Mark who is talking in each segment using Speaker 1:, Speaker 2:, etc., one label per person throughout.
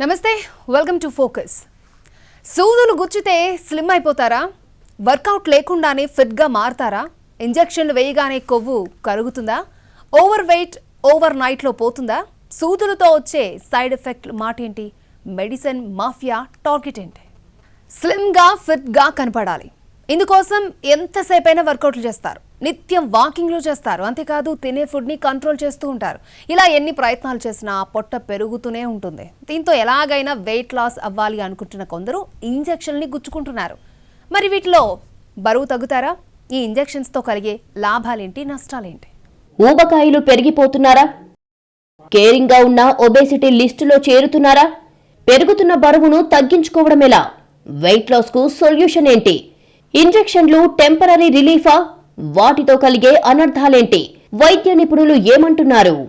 Speaker 1: నమస్తే welcome to focus సూదులు గుచ్చితే slim అయిపోతారా? Work out లేకుండానే ఫిట్గా మారతారా? ఇంజెక్షన్లు వేయగానే కొవ్వు కరుగుతుందా? ఓవర్ వెయిట్ ఓవర్ నైట్లో పోతుందా? సూదులతో వచ్చే సైడ్ ఎఫెక్ట్ మాట ఏంటి మెడిసిన్ మాఫియా టార్గెట్ ఏంటి? స్లిమ్గా ఫిట్గా కనపడాలి. ఇందుకోసం ఎంతసేపైనా వర్కౌట్లు చేస్తారు. నిత్యం వాకింగ్లు చేస్తారు. అంతేకాదు తినే ఫుడ్ని కంట్రోల్ చేస్తూ ఉంటారు. ఇలా ఎన్ని ప్రయత్నాలు చేసినా పొట్ట పెరుగుతూనే ఉంటుంది. దీంతో ఎలాగైనా వెయిట్ లాస్ అవ్వాలి అనుకుంటున్న కొందరు ఇంజెక్షన్ని గుచ్చుకుంటున్నారు. మరి వీటిలో బరువు తగ్గుతారా? ఈ ఇంజెక్షన్స్తో కలిగే లాభాలేంటి నష్టాలేంటి?
Speaker 2: ఊబకాయలు పెరిగిపోతున్నారా? కేరింగ్గా ఉన్న ఒబేసిటీ లిస్టులో చేరుతున్నారా? పెరుగుతున్న బరువును తగ్గించుకోవడం ఎలా? వెయిట్ లాస్కు సొల్యూషన్ ఏంటి? ఇంజెక్షన్లు టెంపరీ రిలీఫా? వాటితో కలిగే అనర్థాలేంటి? వైద్య నిపుణులు ఏమంటున్నారు?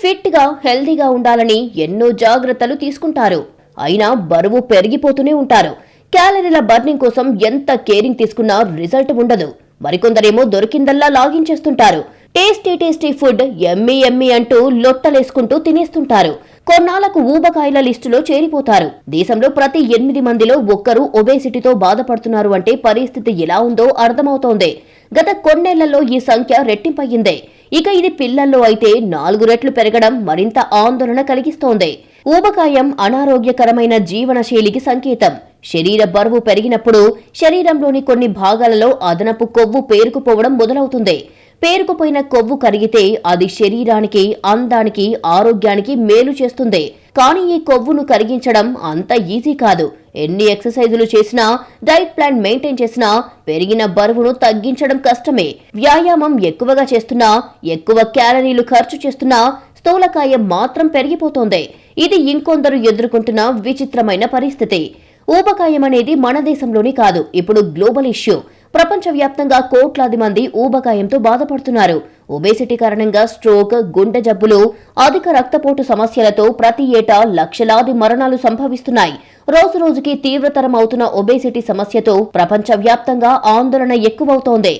Speaker 2: ఫిట్గా హెల్దీగా ఉండాలని ఎన్నో జాగ్రత్తలు తీసుకుంటారు. అయినా బరువు పెరిగిపోతూనే ఉంటారు. క్యాలరీల బర్నింగ్ కోసం ఎంత కేరింగ్ తీసుకున్నా రిజల్ట్ ఉండదు. మరికొందరేమో దొరికిందల్లా లాగిన్ చేస్తుంటారు. Tasty tasty food yummy yummy అంటూ లొట్టలేసుకుంటూ తినేస్తుంటారు. కొన్నాళ్ళకు ఊబకాయల లిస్టులో చేరిపోతారు. దేశంలో ప్రతి ఎనిమిది మందిలో ఒక్కరు ఒబేసిటీతో బాధపడుతున్నారు అంటే పరిస్థితి ఎలా ఉందో అర్థమవుతోంది. గత కొన్నేళ్ళలో ఈ సంఖ్య రెట్టింపయ్యిందే. ఇక ఇది పిల్లల్లో అయితే నాలుగు రెట్లు పెరగడం మరింత ఆందోళన కలిగిస్తోంది. ఊబకాయం అనారోగ్యకరమైన జీవనశైలికి సంకేతం. శరీర బరువు పెరిగినప్పుడు శరీరంలోని కొన్ని భాగాలలో అదనపు కొవ్వు పేరుకుపోవడం మొదలవుతుంది. పేరుకుపోయిన కొవ్వు కరిగితే అది శరీరానికి అందానికి ఆరోగ్యానికి మేలు చేస్తుంది. కానీ ఈ కొవ్వును కరిగించడం అంత ఈజీ కాదు. ఎన్ని ఎక్సర్సైజులు చేసినా డైట్ ప్లాన్ మెయింటైన్ చేసినా పెరిగిన బరువును తగ్గించడం కష్టమే. వ్యాయామం ఎక్కువగా చేస్తున్నా ఎక్కువ క్యాలరీలు ఖర్చు చేస్తున్నా స్థూలకాయం మాత్రం పెరిగిపోతోంది. ఇది ఇంకొందరు ఎదుర్కొంటున్న విచిత్రమైన పరిస్థితి. ఊబకాయం అనేది మన దేశంలోనే కాదు ఇప్పుడు గ్లోబల్ ఇష్యూ. ప్రపంచవ్యాప్తంగా కోట్లాది మంది ఊబకాయంతో బాధపడుతున్నారు. ఒబేసిటీ కారణంగా స్ట్రోక్ గుండె జబ్బులు అధిక రక్తపోటు సమస్యలతో ప్రతి ఏటా లక్షలాది మరణాలు సంభవిస్తున్నాయి. రోజు రోజుకి తీవ్రతరం అవుతున్న ఒబేసిటీ సమస్యతో ప్రపంచవ్యాప్తంగా ఆందోళన ఎక్కువవుతోంది.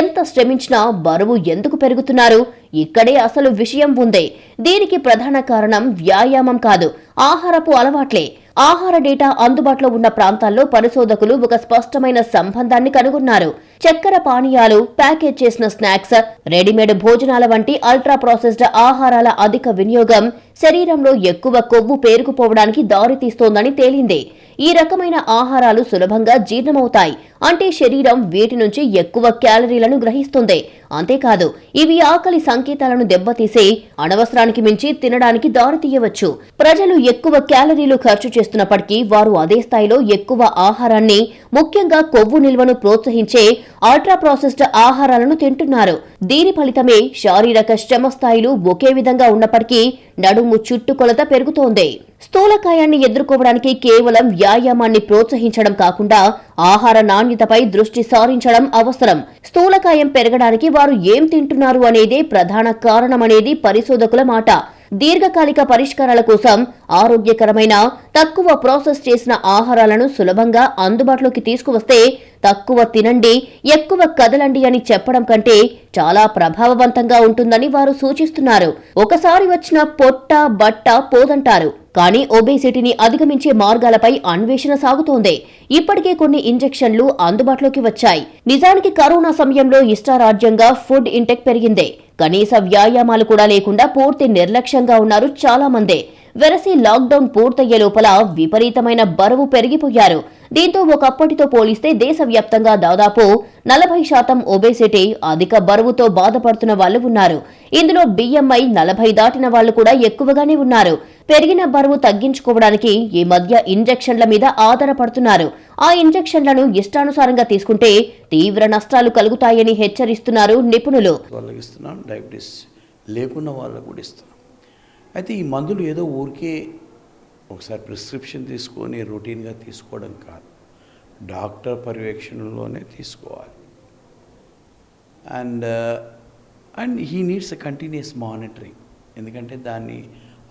Speaker 2: ఎంత శ్రమించినా బరువు ఎందుకు పెరుగుతున్నారు? ఇక్కడే అసలు విషయం ఉంది. దీనికి ప్రధాన కారణం వ్యాయామం కాదు ఆహారపు అలవాట్లే. ఆహార డేటా అందుబాటులో ఉన్న ప్రాంతాల్లో పరిశోధకులు ఒక స్పష్టమైన సంబంధాన్ని కనుగొన్నారు. చక్కెర పానీయాలు ప్యాకేజ్ చేసిన స్నాక్స్ రెడీమేడ్ భోజనాల వంటి అల్ట్రా ప్రాసెస్డ్ ఆహారాల అధిక వినియోగం శరీరంలో ఎక్కువ కొవ్వు పేరుకుపోవడానికి దారితీస్తోందని తేలింది. ఈ రకమైన ఆహారాలు సులభంగా జీర్ణమవుతాయి. అంటే శరీరం వీటి నుంచి ఎక్కువ క్యాలరీలను గ్రహిస్తుంది. అంతేకాదు ఇవి ఆకలి సంకేతాలను దెబ్బతీసి అనవసరానికి మించి తినడానికి దారితీయవచ్చు ప్రజలు ఎక్కువ క్యాలరీలు ఖర్చు చేస్తున్నప్పటికీ వారు అదే స్థాయిలో ఎక్కువ ఆహారాన్ని ముఖ్యంగా కొవ్వు నిల్వను ప్రోత్సహించే అల్ట్రా ప్రాసెస్డ్ ఆహారాలను తింటున్నారు. దీని ఫలితమే శారీరక శ్రమ స్థాయిలు ఒకే విధంగా ఉన్నప్పటికీ నడుము చుట్టుకొలత పెరుగుతోంది. స్థూలకాయాన్ని ఎదుర్కోవడానికి కేవలం వ్యాయామాన్ని ప్రోత్సహించడం కాకుండా ఆహార నాణ్యతపై దృష్టి సారించడం అవసరం. స్థూలకాయం పెరగడానికి వారు ఏం తింటున్నారు అనేదే ప్రధాన కారణమనేది పరిశోధకుల మాట. దీర్ఘకాలిక పరిష్కారాల కోసం ఆరోగ్యకరమైన తక్కువ ప్రాసెస్ చేసిన ఆహారాలను సులభంగా అందుబాటులోకి తీసుకువస్తే తక్కువ తినండి ఎక్కువ కదలండి అని చెప్పడం కంటే చాలా ప్రభావవంతంగా ఉంటుందని వారు సూచిస్తున్నారు. ఒకసారి వచ్చిన పొట్ట బట్ట పోదంటారు. కానీ ఒబేసిటీని అధిగమించే మార్గాలపై అన్వేషణ సాగుతోంది. ఇప్పటికే కొన్ని ఇంజెక్షన్లు అందుబాటులోకి వచ్చాయి. నిజానికి కరోనా సమయంలో ఇష్టారాజ్యంగా ఫుడ్ ఇంటెక్ పెరిగింది. కనీస వ్యాయామాలు కూడా లేకుండా పూర్తి నిర్లక్ష్యంగా ఉన్నారు చాలా మంది వెరసి లాక్డౌన్ పూర్తయ్యే లోపల విపరీతమైన బరువు పెరిగిపోయారు. దీంతో ఒకప్పటితో పోలిస్తే దేశవ్యాప్తంగా దాదాపు నలభై శాతం ఒబేసిటీ అధిక బరువుతో బాధపడుతున్న వాళ్ళు ఉన్నారు. ఇందులో బిఎంఐ నలభై దాటిన వాళ్ళు కూడా ఎక్కువగానే ఉన్నారు. పెరిగిన బరువు తగ్గించుకోవడానికి ఈ మధ్య ఇంజెక్షన్ల మీద ఆధారపడుతున్నారు. ఆ ఇంజెక్షన్లను ఇష్టానుసారంగా తీసుకుంటే తీవ్ర నష్టాలు కలుగుతాయని హెచ్చరిస్తున్నారు నిపుణులు.
Speaker 3: లేకున్న వాళ్ళకు కూడా ఇస్తున్నాం. అయితే ఈ మందులు ఏదో ఊరికే ఒకసారి ప్రిస్క్రిప్షన్ తీసుకొని రొటీన్గా తీసుకోవడం కాదు. డాక్టర్ పర్యవేక్షణలోనే తీసుకోవాలి. And uh, and he needs a continuous monitoring. ఎందుకంటే దాన్ని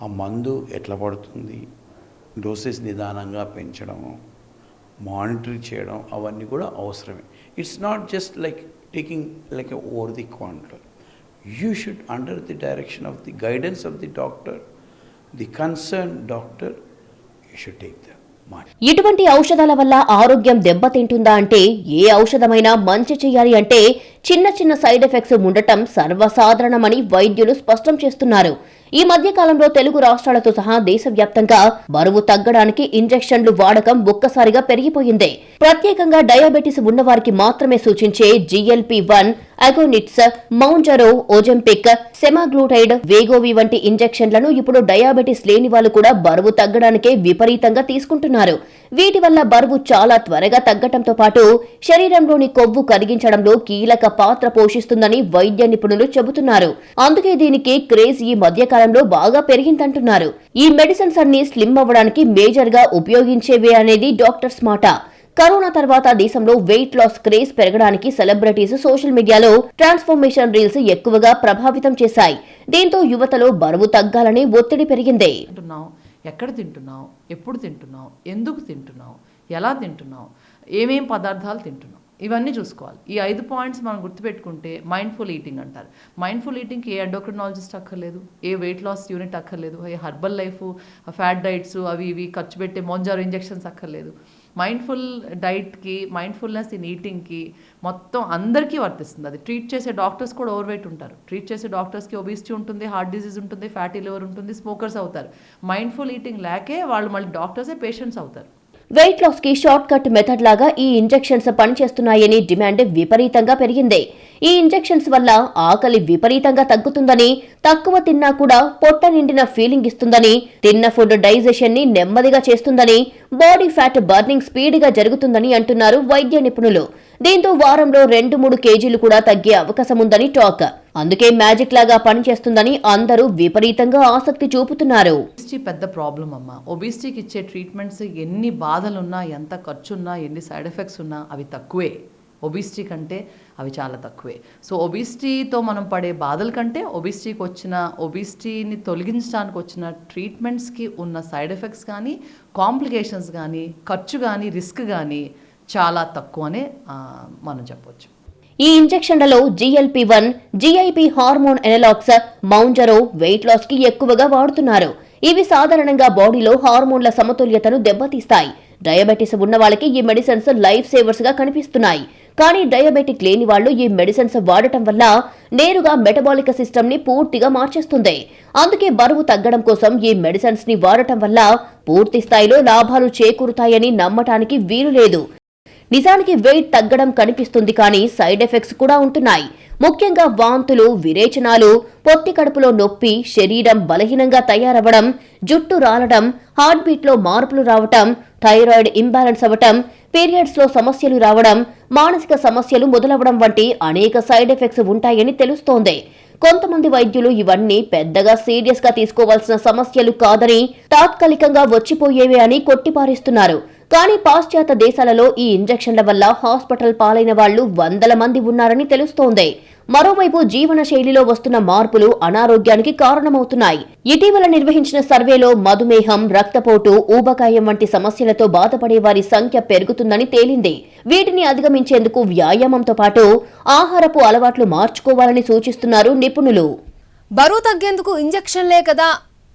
Speaker 3: ఆ మందు ఎట్లా పడుతుంది డోసెస్ నిదానంగా పెంచడము మానిటర్ చేయడం అవన్నీ కూడా అవసరమే. It's not just like taking like over the counter you should under the direction of the guidance of the doctor the concern doctor should take the
Speaker 2: ఇటువంటి ఔషధాల వల్ల ఆరోగ్యం దెబ్బతింటుందా అంటే ఏ ఔషధమైనా మంచి చేయాలి అంటే చిన్న చిన్న సైడ్ ఎఫెక్ట్స్ ఉండటం సర్వసాధారణమని వైద్యులు స్పష్టం చేస్తున్నారు. ఈ మధ్య కాలంలో తెలుగు రాష్ట్రాలతో సహా దేశవ్యాప్తంగా బరువు తగ్గడానికి ఇంజెక్షన్లు వాడకం ఒక్కసారిగా పెరిగిపోయింది. ప్రత్యేకంగా డయాబెటిస్ ఉన్నవారికి మాత్రమే సూచించే GLP one agonists Mounjaro Ozempic semaglutide Wegovy వంటి ఇంజెక్షన్లను ఇప్పుడు డయాబెటిస్ లేని వాళ్ళు కూడా బరువు తగ్గడానికే విపరీతంగా తీసుకుంటున్నారు. వీటి వల్ల బరువు చాలా త్వరగా తగ్గటంతో పాటు శరీరంలోని కొవ్వు కరిగించడంలో కీలక పాత్ర పోషిస్తుందని వైద్య నిపుణులు చెబుతున్నారు. అందుకే దీనికి క్రేజ్ ఈ మధ్యకాలంలో బాగా పెరిగిందంటున్నారు. ఈ మెడిసిన్స్ అన్ని స్లిమ్ అవ్వడానికి మేజర్గా ఉపయోగించేవే అనేది డాక్టర్స్ మాట. కరోనా తర్వాత దేశంలో వెయిట్ లాస్ క్రేజ్ పెరగడానికి సెలబ్రిటీస్ సోషల్ మీడియాలో ట్రాన్స్ఫర్మేషన్ రీల్స్ ఎక్కువగా ప్రభావితం చేశాయి. దీంతో యువతలో బరువు తగ్గాలని ఒత్తిడి పెరిగింది.
Speaker 4: ఎక్కడ తింటున్నావు? ఎప్పుడు తింటున్నావు? ఎందుకు తింటున్నావు? ఎలా తింటున్నావు? ఏమేం పదార్థాలు తింటున్నావు? ఇవన్నీ చూసుకోవాలి. ఈ ఐదు పాయింట్స్ మనం గుర్తుపెట్టుకుంటే మైండ్ఫుల్ ఈటింగ్ అంటారు. మైండ్ఫుల్ ఈటింగ్కి ఏ ఎండోక్రినాలజిస్ట్ అక్కర్లేదు ఏ వెయిట్ లాస్ యూనిట్ అక్కర్లేదు ఏ హర్బల్ లైఫ్ ఫ్యాట్ డైట్స్ అవి ఇవి ఖర్చు పెట్టే మోంజారు ఇంజెక్షన్స్ అక్కర్లేదు. మైండ్ఫుల్ డైట్కి మైండ్ఫుల్నెస్ ఇన్ ఈటింగ్కి మొత్తం అందరికీ వర్తిస్తుంది. అది ట్రీట్ చేసే డాక్టర్స్ కూడా ఓవర్ వెయిట్ ఉంటారు. ట్రీట్ చేసే డాక్టర్స్కి ఒబిసిటీ ఉంటుంది హార్ట్ డిసీజ్ ఉంటుంది ఫ్యాటీ లివర్ ఉంటుంది స్మోకర్స్ అవుతారు. మైండ్ఫుల్ ఈటింగ్ లేకే వాళ్ళు మళ్ళీ డాక్టర్సే పేషెంట్స్ అవుతారు.
Speaker 2: వెయిట్ లాస్కి షార్ట్ కట్ మెథడ్ లాగా ఈ ఇంజెక్షన్స్ పనిచేస్తున్నాయని డిమాండ్ విపరీతంగా పెరిగింది. ఈ ఇంజెక్షన్స్ వల్ల ఆకలి విపరీతంగా తగ్గుతుందని తక్కువ తిన్నా కూడా పొట్ట నిండిన ఫీలింగ్ ఇస్తుందని తిన్న ఫుడ్ డైజెషన్ని నెమ్మదిగా చేస్తుందని బాడీ ఫ్యాట్ బర్నింగ్ స్పీడ్గా జరుగుతుందని అంటున్నారు వైద్య నిపుణులు. దీంతో వారంలో రెండు మూడు కేజీలు కూడా తగ్గే అవకాశం ఉందని టాక్. అందుకే మ్యాజిక్ లాగా పనిచేస్తుందని అందరూ విపరీతంగా ఆసక్తి చూపుతున్నారు.
Speaker 4: పెద్ద ప్రాబ్లం అమ్మ. ఒబిసిటీకి ఇచ్చే ట్రీట్మెంట్స్ ఎన్ని బాధలున్నా ఎంత ఖర్చున్నా ఎన్ని సైడ్ ఎఫెక్ట్స్ ఉన్నా అవి తక్కువే. ఒబిసిటీ కంటే అవి చాలా తక్కువే. సో ఒబిసిటీతో మనం పడే బాధల కంటే ఒబిసిటీకి వచ్చిన ఒబిసిటీని తొలగించడానికి వచ్చిన ట్రీట్మెంట్స్కి ఉన్న సైడ్ ఎఫెక్ట్స్ కానీ కాంప్లికేషన్స్ కానీ ఖర్చు కానీ రిస్క్ కానీ చాలా తక్కువనే మనం చెప్పొచ్చు.
Speaker 2: ఈ ఇంజెక్షన్లలో GLP one GIP hormone analogues Mounjaro weight లాస్కి ఎక్కువగా వాడుతున్నారు. ఇవి సాధారణంగా బాడీలో హార్మోన్ల సమతుల్యతను దెబ్బతీస్తాయి. డయాబెటిస్ ఉన్న వాళ్ళకి ఈ మెడిసిన్స్ లైఫ్ సేవర్స్గా కనిపిస్తున్నాయి. కానీ డయాబెటిక్ లేని వాళ్ళు ఈ మెడిసిన్స్ వాడటం వల్ల నేరుగా మెటబాలిక్ సిస్టమ్ని పూర్తిగా మార్చేస్తుంది. అందుకే బరువు తగ్గడం కోసం ఈ మెడిసిన్స్ని వాడటం వల్ల పూర్తి స్థాయిలో లాభాలు చేకూరుతాయని నమ్మటానికి వీలు లేదు. నిజానికి వెయిట్ తగ్గడం కనిపిస్తుంది కానీ సైడ్ ఎఫెక్ట్స్ కూడా ఉంటున్నాయి. ముఖ్యంగా వాంతులు విరేచనాలు పొత్తి కడుపులో నొప్పి శరీరం బలహీనంగా తయారవ్వడం జుట్టు రాలడం హార్ట్ బీట్లో మార్పులు రావటం థైరాయిడ్ ఇంబ్యాలెన్స్ అవ్వటం పీరియడ్స్లో సమస్యలు రావడం మానసిక సమస్యలు మొదలవడం వంటి అనేక సైడ్ ఎఫెక్ట్స్ ఉంటాయని తెలుస్తోంది. కొంతమంది వైద్యులు ఇవన్నీ పెద్దగా సీరియస్గా తీసుకోవాల్సిన సమస్యలు కాదని తాత్కాలికంగా వచ్చిపోయేవే అని కొట్టిపారేస్తున్నారు. కానీ పాశ్చాత్య దేశాలలో ఈ ఇంజెక్షన్ల వల్ల హాస్పిటల్ పాలైన వాళ్ళు వందల మంది ఉన్నారని తెలుస్తోంది. మరోవైపు జీవన శైలిలో వస్తున్న మార్పులు అనారోగ్యానికి కారణమవుతున్నాయి. ఇటీవల నిర్వహించిన సర్వేలో మధుమేహం రక్తపోటు ఊబకాయం వంటి సమస్యలతో బాధపడే వారి సంఖ్య పెరుగుతుందని తేలింది. వీటిని అధిగమించేందుకు వ్యాయామంతో పాటు ఆహారపు అలవాట్లు మార్చుకోవాలని సూచిస్తున్నారు నిపుణులు.
Speaker 1: బరువు తగ్గేందుకు ఇంజెక్షన్లే కదా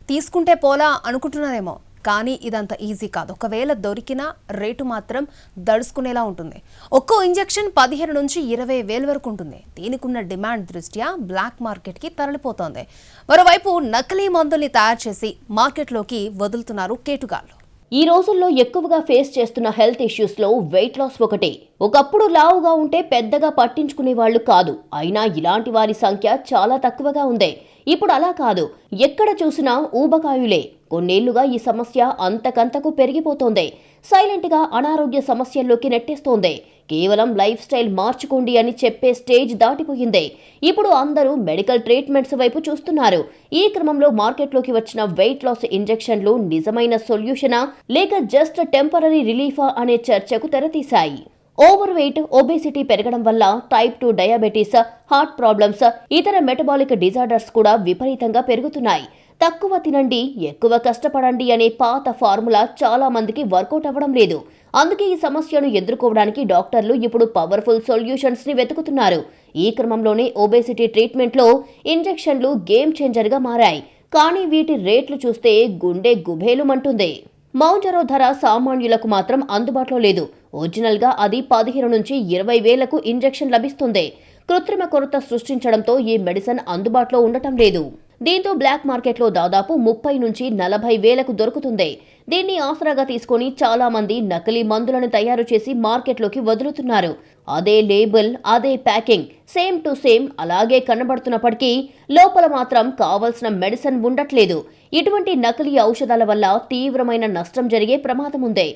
Speaker 1: తీసుకుంటే పోలా అనుకుంటున్నారేమో. కానీ ఇదంత ఈజీ కాదు. ఒకవేళ దొరికిన రేటు మాత్రం దడుచుకునేలా ఉంటుంది. ఒక్కో ఇంజెక్షన్ పదిహేను నుంచి ఇరవై వేల వరకు ఉంటుంది. దీనికున్న డిమాండ్ దృష్ట్యా బ్లాక్ మార్కెట్కి తరలిపోతోంది. మరోవైపు నకిలీ మందుల్ని తయారు చేసి మార్కెట్లోకి వదులుతున్నారు కేటుగాళ్ళు.
Speaker 2: ఈ రోజుల్లో ఎక్కువగా ఫేస్ చేస్తున్న హెల్త్ ఇష్యూస్లో వెయిట్ లాస్ ఒకటి. ఒకప్పుడు లావుగా ఉంటే పెద్దగా పట్టించుకునే వాళ్ళు కాదు. అయినా ఇలాంటి వారి సంఖ్య చాలా తక్కువగా ఉంది. ఇప్పుడు అలా కాదు. ఎక్కడ చూసినా ఊబకాయులే. కొన్నేళ్ళుగా ఈ సమస్య అంతకంతకు పెరిగిపోతోంది. సైలెంట్గా అనారోగ్య సమస్యల్లోకి నెట్టేస్తోంది. కేవలం లైఫ్ స్టైల్ మార్చుకోండి అని చెప్పే స్టేజ్ దాటిపోయింది. ఇప్పుడు అందరూ మెడికల్ ట్రీట్మెంట్స్ వైపు చూస్తున్నారు. ఈ క్రమంలో మార్కెట్లోకి వచ్చిన వెయిట్ లాస్ ఇంజెక్షన్లు నిజమైన సొల్యూషనా లేక జస్ట్ టెంపరీ రిలీఫా అనే చర్చకు తెరతీశాయి. ఓవర్ వెయిట్ ఒబేసిటీ పెరగడం వల్ల type two diabetes heart problems ఇతర మెటబాలిక్ డిజార్డర్స్ కూడా విపరీతంగా పెరుగుతున్నాయి. తక్కువ తినండి ఎక్కువ కష్టపడండి అనే పాత ఫార్ములా చాలా మందికి వర్కౌట్ అవ్వడం లేదు. అందుకే ఈ సమస్యను ఎదుర్కోవడానికి డాక్టర్లు ఇప్పుడు పవర్ఫుల్ సొల్యూషన్స్ని వెతుకుతున్నారు. ఈ క్రమంలోనే ఒబేసిటీ ట్రీట్మెంట్లో ఇంజెక్షన్లు గేమ్ చేంజర్గా మారాయి. కానీ వీటి రేట్లు చూస్తే గుండె గుబేలుమంటుంది. మౌంజరో ధర సామాన్యులకు మాత్రం అందుబాటులో లేదు. ఒరిజినల్గా అది పదిహేను నుంచి ఇరవై వేలకు ఇంజెక్షన్ లభిస్తుంది. కృత్రిమ కొరత సృష్టించడంతో ఈ మెడిసిన్ అందుబాటులో ఉండటం లేదు. దీంతో బ్లాక్ మార్కెట్లో దాదాపు ముప్పై నుంచి నలభై వేలకు దొరుకుతుంది. దీన్ని ఆసరాగా తీసుకొని చాలా మంది నకిలీ మందులను తయారు చేసి మార్కెట్లోకి వదులుతున్నారు. అదే లేబుల్ అదే ప్యాకింగ్ సేమ్ టు సేమ్ అలాగే కనబడుతున్నప్పటికీ లోపల మాత్రం కావలసిన మెడిసిన్ ఉండట్లేదు. ఇటువంటి నకిలీ ఔషధాల వల్ల తీవ్రమైన నష్టం జరిగే ప్రమాదం ఉంది.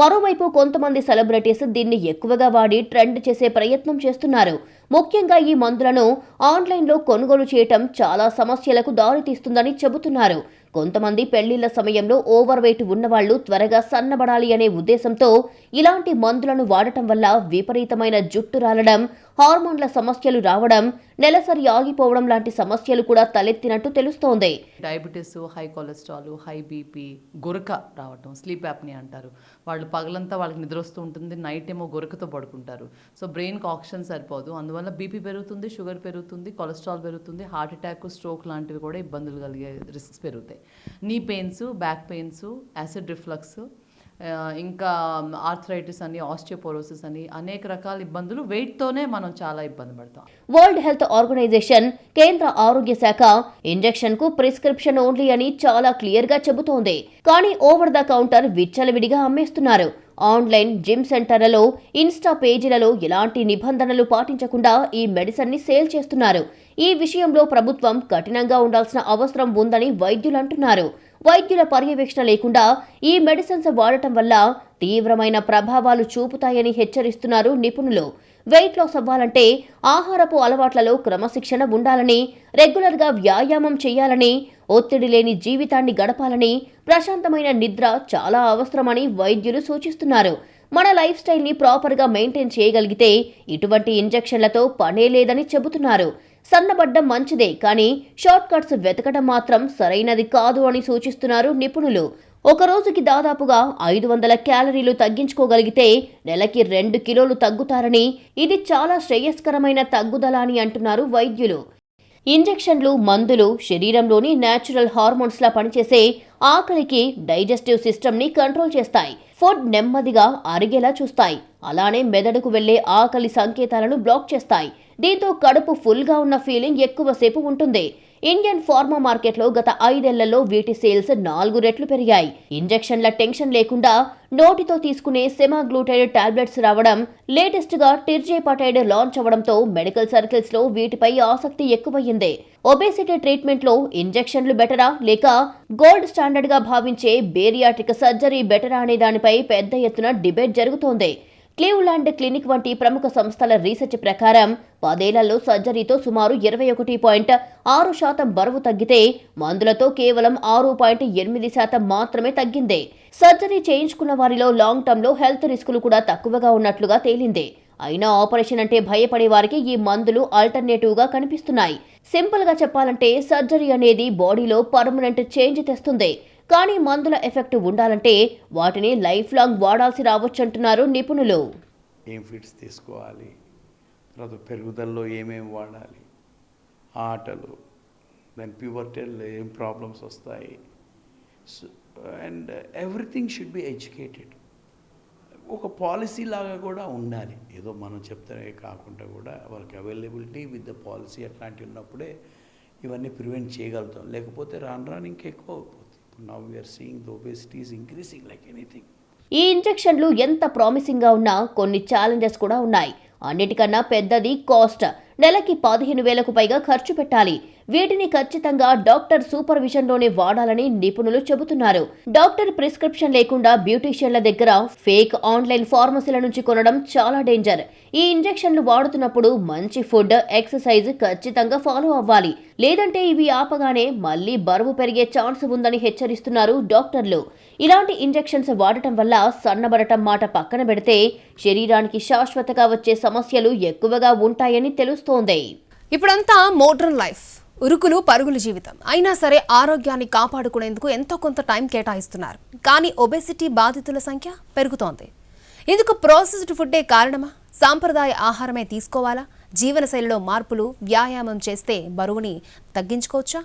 Speaker 2: మరోవైపు కొంతమంది సెలబ్రిటీస్ దీన్ని ఎక్కువగా వాడి ట్రెండ్ చేసే ప్రయత్నం చేస్తున్నారు. ముఖ్యంగా ఈ మందులను ఆన్లైన్లో కొనుగోలు చేయటం చాలా సమస్యలకు దారితీస్తుందని చెబుతున్నారు. కొంతమంది పెళ్ళిళ్ళ సమయంలో ఓవర్ వెయిట్ ఉన్నవాళ్ళు త్వరగా సన్నబడాలి అనే ఉద్దేశంతో ఇలాంటి మందులను వాడటం వల్ల విపరీతమైన జుట్టు రాలడం హార్మోన్ల సమస్యలు రావడం నెలసరి ఆగిపోవడం లాంటి సమస్యలు కూడా తలెత్తినట్టు తెలుస్తోంది.
Speaker 4: Diabetes high cholesterol high BP గురక రావటం స్లీప్ యాప్ని అంటారు. వాళ్ళు పగలంతా వాళ్ళకి నిద్ర వస్తూ ఉంటుంది నైట్ ఏమో గురకతో పడుకుంటారు. సో బ్రెయిన్కి ఆక్సిజన్ సరిపోదు. అందువల్ల బీపీ పెరుగుతుంది షుగర్ పెరుగుతుంది కొలెస్ట్రాల్ పెరుగుతుంది హార్ట్ అటాక్ స్ట్రోక్ లాంటివి కూడా ఇబ్బందులు కలిగే రిస్క్స్ పెరుగుతాయి. Knee pains back pains acid reflux ఇంకా ఆర్థరైటిస్ అని ఆస్టియోపోరోసిస్ అని అనేక రకాల ఇబ్బందులు వెయిట్తోనే మనం చాలా ఇబ్బంది పడతాం.
Speaker 2: వరల్డ్ హెల్త్ ఆర్గనైజేషన్ కేంద్ర ఆరోగ్య శాఖ ఇంజెక్షన్కు ప్రిస్క్రిప్షన్ ఓన్లీ అని చాలా క్లియర్గా చెబుతోంది. కానీ ఓవర్ ద కౌంటర్ విచ్చలవిడిగా అమ్మేస్తున్నారు. ఆన్లైన్ జిమ్ సెంటర్లలో ఇన్స్టా పేజీలలో ఎలాంటి నిబంధనలు పాటించకుండా ఈ మెడిసిన్ని సేల్ చేస్తున్నారు. ఈ విషయంలో ప్రభుత్వం కఠినంగా ఉండాల్సిన అవసరం ఉందని వైద్యులు అంటున్నారు. వైద్యుల పర్యవేక్షణ లేకుండా ఈ మెడిసిన్స్ వాడటం వల్ల తీవ్రమైన ప్రభావాలు చూపుతాయని హెచ్చరిస్తున్నారు నిపుణులు. వెయిట్ లాస్ అవ్వాలంటే ఆహారపు అలవాట్లలో క్రమశిక్షణ ఉండాలని రెగ్యులర్గా వ్యాయామం చేయాలని ఒత్తిడి లేని జీవితాన్ని గడపాలని ప్రశాంతమైన నిద్ర చాలా అవసరమని వైద్యులు సూచిస్తున్నారు. మన లైఫ్ స్టైల్ని ప్రాపర్గా మెయింటైన్ చేయగలిగితే ఇటువంటి ఇంజెక్షన్లతో పనే లేదని చెబుతున్నారు. సన్నబడ్డం మంచిదే కానీ షార్ట్ కట్స్ వెతకడం మాత్రం సరైనది కాదు అని సూచిస్తున్నారు నిపుణులు. ఒక రోజుకి దాదాపుగా ఐదు వందల క్యాలరీలు తగ్గించుకోగలిగితే నెలకి రెండు కిలోలు తగ్గుతారని ఇది చాలా శ్రేయస్కరమైన తగ్గుదల అని అంటున్నారు వైద్యులు. ఇంజెక్షన్లు మందులు శరీరంలోని నేచురల్ హార్మోన్స్లా పనిచేసే ఆకలికి డైజెస్టివ్ సిస్టమ్ని కంట్రోల్ చేస్తాయి. ఫుడ్ నెమ్మదిగా అరిగేలా చూస్తాయి. అలానే మెదడుకు వెళ్ళే ఆకలి సంకేతాలను బ్లాక్ చేస్తాయి. దీంతో కడుపు ఫుల్గా ఉన్న ఫీలింగ్ ఎక్కువసేపు ఉంటుంది. ఇండియన్ ఫార్మా మార్కెట్లో గత ఐదేళ్ళలో వీటి సేల్స్ నాలుగు రెట్లు పెరిగాయి. ఇంజెక్షన్ల టెన్షన్ లేకుండా నోటితో తీసుకునే సెమాగ్లూటైడ్ టాబ్లెట్స్ రావడం లేటెస్ట్గా టిర్జేపటైడ్ లాంచ్ అవ్వడంతో మెడికల్ సర్కిల్స్లో వీటిపై ఆసక్తి ఎక్కువయ్యింది. ఒబేసిటీ ట్రీట్మెంట్లో ఇంజెక్షన్లు బెటరా లేక గోల్డ్ స్టాండర్డ్గా భావించే బేరియాట్రిక్ సర్జరీ బెటరా అనే దానిపై పెద్ద ఎత్తున డిబేట్ జరుగుతోంది. క్లీవ్లాండ్ క్లినిక్ వంటి ప్రముఖ సంస్థల రీసెర్చ్ ప్రకారం పదేళ్ళలో సర్జరీతో సుమారు ఇరవై ఒకటి పాయింట్ ఆరు శాతం బరువు తగ్గితే మందులతో కేవలం ఆరు పాయింట్ ఎనిమిది శాతం మాత్రమే తగ్గింది. సర్జరీ చేయించుకున్న వారిలో లాంగ్ టర్మ్లో హెల్త్ రిస్కులు కూడా తక్కువగా ఉన్నట్లుగా తేలింది. అయినా ఆపరేషన్ అంటే భయపడే వారికి ఈ మందులు ఆల్టర్నేటివ్గా కనిపిస్తున్నాయి. సింపుల్గా చెప్పాలంటే సర్జరీ అనేది బాడీలో పర్మనెంట్ చేంజ్ తెస్తుంది. కానీ మందుల ఎఫెక్ట్ ఉండాలంటే వాటిని లైఫ్ లాంగ్ వాడాల్సి రావచ్చంటున్నారు నిపుణులు.
Speaker 3: ఏం ఫిట్స్ తీసుకోవాలి? తర్వాత పెరుగుదలలో ఏమేమి వాడాలి? ఆటలు దాని ప్యూబర్టీలో ఏం ప్రాబ్లమ్స్ వస్తాయి? And everything should be educated ఒక పాలసీ లాగా కూడా ఉండాలి. ఏదో మనం చెప్తే కాకుండా కూడా వాళ్ళకి అవైలబిలిటీ విత్ ద పాలసీ అట్లాంటివి ఉన్నప్పుడే ఇవన్నీ ప్రివెంట్ చేయగలుగుతాం. లేకపోతే రాను రాను ఇంకెక్కువ అవుతుంది.
Speaker 2: ఈ ఇంజెక్షన్లు ఎంత ప్రామిసింగ్గా ఉన్నా కొన్ని ఛాలెంజెస్ కూడా ఉన్నాయి. అన్నిటికన్నా పెద్దది కాస్ట్ నెలకి పదిహేను వేలకు పైగా ఖర్చు పెట్టాలి. వీటిని ఖచ్చితంగా డాక్టర్ సూపర్విజన్లోనే వాడాలని నిపుణులు చెబుతున్నారు. డాక్టర్ ప్రిస్క్రిప్షన్ లేకుండా బ్యూటీషియన్ల దగ్గర ఫేక్ ఆన్లైన్ ఫార్మసీల నుంచి కొనడం చాలా డేంజర్. ఈ ఇంజెక్షన్లు వాడుతున్నప్పుడు మంచి ఫుడ్ ఎక్సర్సైజ్ ఖచ్చితంగా ఫాలో అవ్వాలి. లేదంటే ఇవి ఆపగానే మళ్ళీ బరువు పెరిగే ఛాన్స్ ఉందని హెచ్చరిస్తున్నారు డాక్టర్లు. ఇలాంటి ఇంజెక్షన్స్ వాడటం వల్ల సన్నబడటం మాట పక్కన పెడితే శరీరానికి శాశ్వతగా వచ్చే సమస్యలు ఎక్కువగా ఉంటాయని తెలుస్తోంది.
Speaker 1: ఇప్పుడంతా మోడ్రన్ లైఫ్. ఉరుకులు పరుగుల జీవితం. అయినా సరే ఆరోగ్యాన్ని కాపాడుకునేందుకు ఎంతో కొంత టైం కేటాయిస్తున్నారు. కానీ ఒబెసిటీ బాధితుల సంఖ్య పెరుగుతోంది. ఇందుకు ప్రాసెస్డ్ ఫుడ్డే కారణమా? సాంప్రదాయ ఆహారమే తీసుకోవాలా? జీవనశైలిలో మార్పులు వ్యాయామం చేస్తే బరువుని తగ్గించుకోవచ్చా?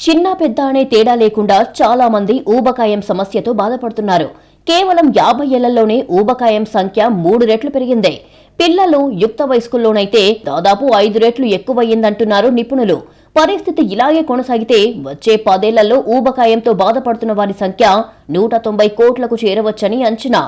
Speaker 2: చిన్న పెద్ద అనే తేడా లేకుండా చాలా మంది ఊబకాయం సమస్యతో బాధపడుతున్నారు. కేవలం యాభై ఏళ్ళలోనే ఊబకాయం సంఖ్య మూడు రెట్లు పెరిగింది. పిల్లలు యుక్త వయస్కుల్లోనైతే దాదాపు ఐదు రెట్లు ఎక్కువయ్యిందంటున్నారు నిపుణులు. పరిస్థితి ఇలాగే కొనసాగితే వచ్చే పదేళ్ళలో ఊబకాయంతో బాధపడుతున్న వారి సంఖ్య నూట తొంభై కోట్లకు చేరవచ్చని అంచనా.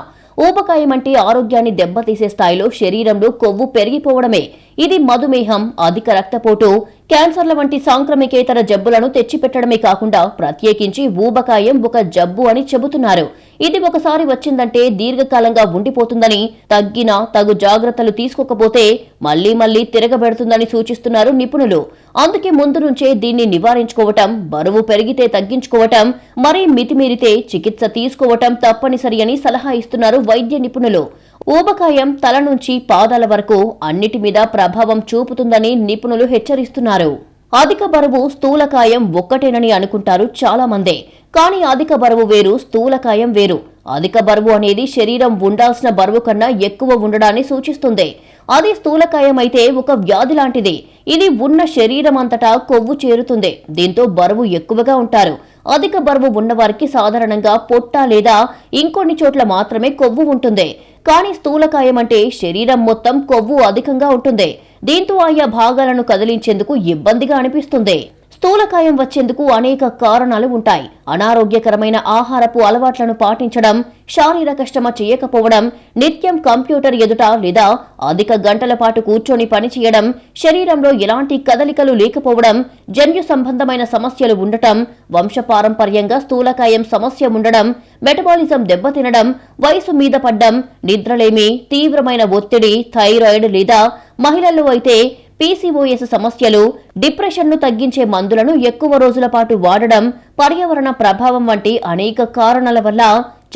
Speaker 2: ఊబకాయం అంటే ఆరోగ్యాన్ని దెబ్బతీసే స్థాయిలో శరీరంలో కొవ్వు పెరిగిపోవడమే. ఇది మధుమేహం అధిక రక్తపోటు క్యాన్సర్ల వంటి సాంక్రమికేతర జబ్బులను తెచ్చిపెట్టడమే కాకుండా ప్రత్యేకించి ఊబకాయం ఒక జబ్బు అని చెబుతున్నారు. ఇది ఒకసారి వచ్చిందంటే దీర్ఘకాలంగా ఉండిపోతుందని తగ్గినా తగు జాగ్రత్తలు తీసుకోకపోతే మళ్ళీ మళ్ళీ తిరగబెడుతుందని సూచిస్తున్నారు నిపుణులు. అందుకే ముందు నుంచే దీన్ని నివారించుకోవటం బరువు పెరిగితే తగ్గించుకోవటం మరీ మితిమీరితే చికిత్స తీసుకోవటం తప్పనిసరి అని సలహా ఇస్తున్నారు వైద్య నిపుణులు. ఊబకాయం తల నుంచి పాదాల వరకు అన్నిటి మీద ప్రభావం చూపుతుందని నిపుణులు హెచ్చరిస్తున్నారు. అధిక బరువు స్థూలకాయం ఒక్కటేనని అనుకుంటారు చాలా మందే కానీ అధిక బరువు వేరు స్థూలకాయం వేరు. అధిక బరువు అనేది శరీరం ఉండాల్సిన బరువు కన్నా ఎక్కువ ఉండడాన్ని సూచిస్తుంది. అది స్థూలకాయం అయితే ఒక వ్యాధి లాంటిది. ఇది ఉన్న శరీరం అంతటా కొవ్వు చేరుతుంది. దీంతో బరువు ఎక్కువగా ఉంటారు. అధిక బరువు ఉన్నవారికి సాధారణంగా పొట్ట లేదా ఇంకొన్ని చోట్ల మాత్రమే కొవ్వు ఉంటుంది. కానీ స్థూలకాయం అంటే శరీరం మొత్తం కొవ్వు అధికంగా ఉంటుంది. దీంతో ఆయా భాగాలను కదిలించేందుకు ఇబ్బందిగా అనిపిస్తుంది. స్థూలకాయం వచ్చేందుకు అనేక కారణాలు ఉంటాయి. అనారోగ్యకరమైన ఆహారపు అలవాట్లను పాటించడం శారీరక శ్రమ చేయకపోవడం నిత్యం కంప్యూటర్ ఎదుట లేదా అధిక గంటల పాటు కూర్చొని పనిచేయడం శరీరంలో ఎలాంటి కదలికలు లేకపోవడం జన్యు సంబంధమైన సమస్యలు ఉండటం వంశపారంపర్యంగా స్థూలకాయం సమస్య ఉండడం మెటబాలిజం దెబ్బతినడం వయసు మీద పడ్డం నిద్రలేమి తీవ్రమైన ఒత్తిడి థైరాయిడ్ లేదా మహిళల్లో అయితే పీసీఓఎస్ సమస్యలు డిప్రెషన్ను తగ్గించే మందులను ఎక్కువ రోజుల పాటు వాడడం పర్యావరణ ప్రభావం వంటి అనేక కారణాల వల్ల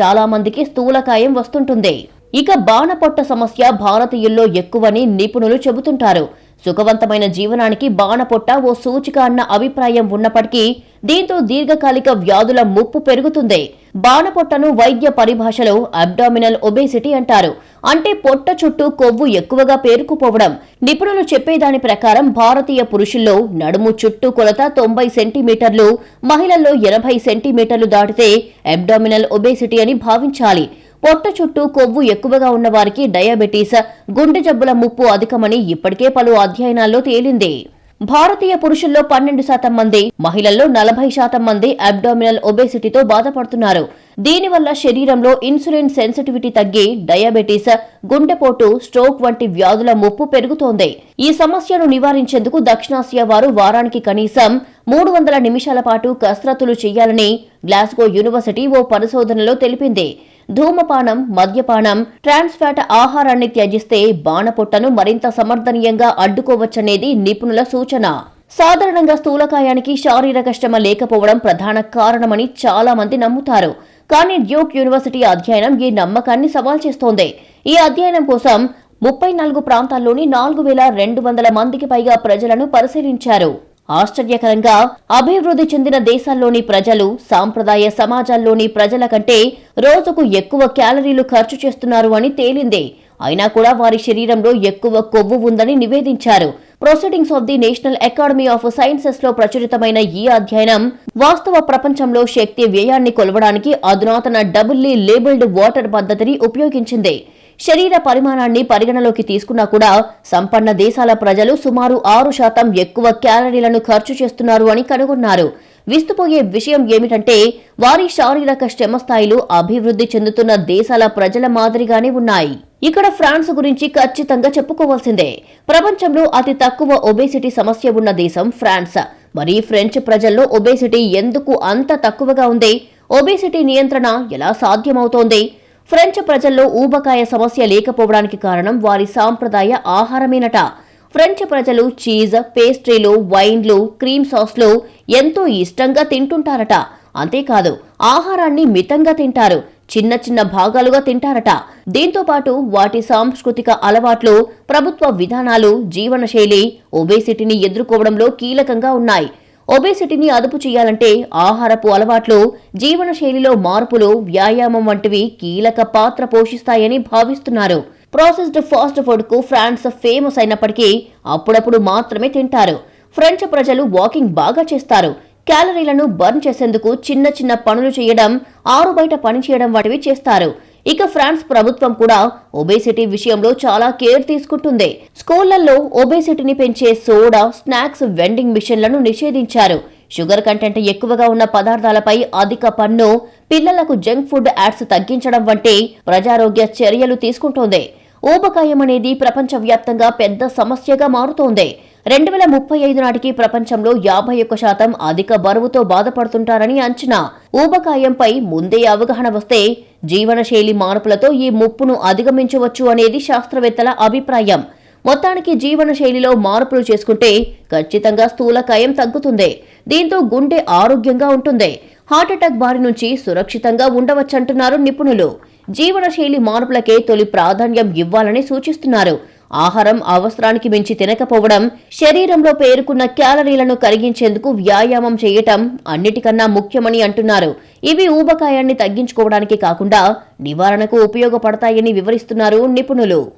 Speaker 2: చాలా మందికి స్థూలకాయం వస్తుంటుంది. ఇక బాణపొట్ట సమస్య భారతీయుల్లో ఎక్కువని నిపుణులు చెబుతుంటారు. సుఖవంతమైన జీవనానికి బాణపొట్ట ఓ సూచిక అన్న అభిప్రాయం ఉన్నప్పటికీ దీంతో దీర్ఘకాలిక వ్యాధుల ముప్పు పెరుగుతుంది. బాణపొట్టను వైద్య పరిభాషలో అబ్డామినల్ ఒబేసిటీ అంటారు. అంటే పొట్ట చుట్టూ కొవ్వు ఎక్కువగా పేరుకుపోవడం. నిపుణులు చెప్పేదాని ప్రకారం భారతీయ పురుషుల్లో నడుము చుట్టూ కొలత తొంభై సెంటీమీటర్లు మహిళల్లో ఎనభై సెంటీమీటర్లు దాటితే అబ్డామినల్ ఒబేసిటీ అని భావించాలి. పొట్ట చుట్టూ కొవ్వు ఎక్కువగా ఉన్న వారికి డయాబెటీస్ గుండె జబ్బుల ముప్పు అధికమని ఇప్పటికే పలు అధ్యయనాల్లో తేలింది. భారతీయ పురుషుల్లో పన్నెండు శాతం మంది మహిళల్లో నలభై శాతం మంది అబ్డామినల్ ఒబేసిటీతో బాధపడుతున్నారు. దీనివల్ల శరీరంలో ఇన్సులిన్ సెన్సిటివిటీ తగ్గి డయాబెటీస్ గుండెపోటు స్ట్రోక్ వంటి వ్యాధుల ముప్పు పెరుగుతోంది. ఈ సమస్యను నివారించేందుకు దక్షిణాసియా వారు వారానికి కనీసం మూడు వందల నిమిషాల పాటు కసరత్తులు చేయాలని గ్లాస్గో యూనివర్సిటీ ఓ పరిశోధనలో తెలిపింది. ధూమపానం మద్యపానం ట్రాన్స్ ఫ్యాట్ ఆహారాన్ని త్యజిస్తే బాణపొట్టను మరింత సమర్థనీయంగా అడ్డుకోవచ్చనేది నిపుణుల సూచన. సాధారణంగా స్థూలకాయానికి శారీరక శ్రమ లేకపోవడం ప్రధాన కారణమని చాలా మంది నమ్ముతారు. కానీ డ్యూక్ యూనివర్సిటీ అధ్యయనం ఈ నమ్మకాన్ని సవాల్ చేస్తోంది. ఈ అధ్యయనం కోసం ముప్పై నాలుగు ప్రాంతాల్లోని నాలుగు వేల రెండు వందల మందికి పైగా ప్రజలను పరిశీలించారు. ఆశ్చర్యకరంగా అభివృద్ధి చెందిన దేశాల్లోని ప్రజలు సాంప్రదాయ సమాజాల్లోని ప్రజల కంటే రోజుకు ఎక్కువ క్యాలరీలు ఖర్చు చేస్తున్నారు అని తేలింది. అయినా కూడా వారి శరీరంలో ఎక్కువ కొవ్వు ఉందని నివేదించారు. Proceedings of the National Academy of సైన్సెస్లో ప్రచురితమైన ఈ అధ్యయనం వాస్తవ ప్రపంచంలో శక్తి వ్యయాన్ని కొలవడానికి అధునాతన డబుల్లీ లేబుల్డ్ వాటర్ పద్ధతిని ఉపయోగించింది. శరీర పరిమాణాన్ని పరిగణలోకి తీసుకున్నా కూడా సంపన్న దేశాల ప్రజలు సుమారు ఆరు శాతం ఎక్కువ క్యాలరీలను ఖర్చు చేస్తున్నారు అని కనుగొన్నారు. విస్తుపోయే విషయం ఏమిటంటే వారి శారీరక శ్రమ స్థాయిలు అభివృద్ధి చెందుతున్న దేశాల ప్రజల మాదిరిగానే ఉన్నాయి. ఇక్కడ ఫ్రాన్స్ గురించి ఖచ్చితంగా చెప్పుకోవాల్సిందే. ప్రపంచంలో అతి తక్కువ ఒబేసిటీ సమస్య ఉన్న దేశం ఫ్రాన్స్. మరి ఫ్రెంచ్ ప్రజల్లో ఒబేసిటీ ఎందుకు అంత తక్కువగా ఉంది? ఒబేసిటీ నియంత్రణ ఎలా సాధ్యమవుతోంది? ఫ్రెంచ్ ప్రజల్లో ఊబకాయ సమస్య లేకపోవడానికి కారణం వారి సాంప్రదాయ ఆహారమేనట. ఫ్రెంచ్ ప్రజలు చీజ్ పేస్ట్రీలు వైన్లు క్రీమ్ సాస్లు ఎంతో ఇష్టంగా తింటుంటారట. అంతేకాదు ఆహారాన్ని మితంగా తింటారు చిన్న చిన్న భాగాలుగా తింటారట. దీంతో పాటు వాటి సాంస్కృతిక అలవాట్లు ప్రభుత్వ విధానాలు జీవనశైలి ఒబేసిటీని ఎదుర్కోవడంలో కీలకంగా ఉన్నాయి. ఒబేసిటీని అదుపు చేయాలంటే ఆహారపు అలవాట్లు జీవనశైలిలో మార్పులు వ్యాయామం వంటివి కీలక పాత్ర పోషిస్తాయని భావిస్తున్నారు. ప్రాసెస్డ్ ఫాస్ట్ ఫుడ్కు ఫ్రాన్స్ ఫేమస్ అయినప్పటికీ అప్పుడప్పుడు మాత్రమే తింటారు. ఫ్రెంచ్ ప్రజలు వాకింగ్ బాగా చేస్తారు. క్యాలరీలను బర్న్ చేసేందుకు చిన్న చిన్న పనులు చేయడం ఆరు బయట పని చేయడం వంటివి చేస్తారు. ఇక ఫ్రాన్స్ ప్రభుత్వం కూడా ఒబేసిటీ విషయంలో చాలా కేర్ తీసుకుంటుంది. స్కూళ్ళలో ఒబేసిటీని పెంచే సోడా స్నాక్స్ వెండింగ్ మిషన్లను నిషేధించారు. షుగర్ కంటెంట్ ఎక్కువగా ఉన్న పదార్థాలపై అధిక పన్ను పిల్లలకు జంక్ ఫుడ్ యాడ్స్ తగ్గించడం వంటి ప్రజారోగ్య చర్యలు తీసుకుంటోంది. ఊబకాయం అనేది ప్రపంచవ్యాప్తంగా పెద్ద సమస్యగా మారుతోంది. రెండు వేల ముప్పై ఐదు నాటికి ప్రపంచంలో యాభై ఒక్క శాతం అధిక బరువుతో బాధపడుతుంటారని అంచనా. ఊబకాయంపై ముందే అవగాహన వస్తే జీవనశైలి మార్పులతో ఈ ముప్పును అధిగమించవచ్చు అనేది శాస్త్రవేత్తల అభిప్రాయం. మొత్తానికి జీవనశైలిలో మార్పులు చేసుకుంటే ఖచ్చితంగా స్థూలకాయం తగ్గుతుంది. దీంతో గుండె ఆరోగ్యంగా ఉంటుంది. హార్ట్అటాక్ బారి నుంచి సురక్షితంగా ఉండవచ్చంటున్నారు నిపుణులు. జీవనశైలి మార్పులకే తొలి ప్రాధాన్యం ఇవ్వాలని సూచిస్తున్నారు. ఆహారం అవసరానికి మించి తినకపోవడం శరీరంలో పేరుకున్న క్యాలరీలను కరిగించేందుకు వ్యాయామం చేయటం అన్నిటికన్నా ముఖ్యమని అంటున్నారు. ఇవి ఊబకాయాన్ని తగ్గించుకోవడానికి కాకుండా నివారణకు ఉపయోగపడతాయని వివరిస్తున్నారు నిపుణులు.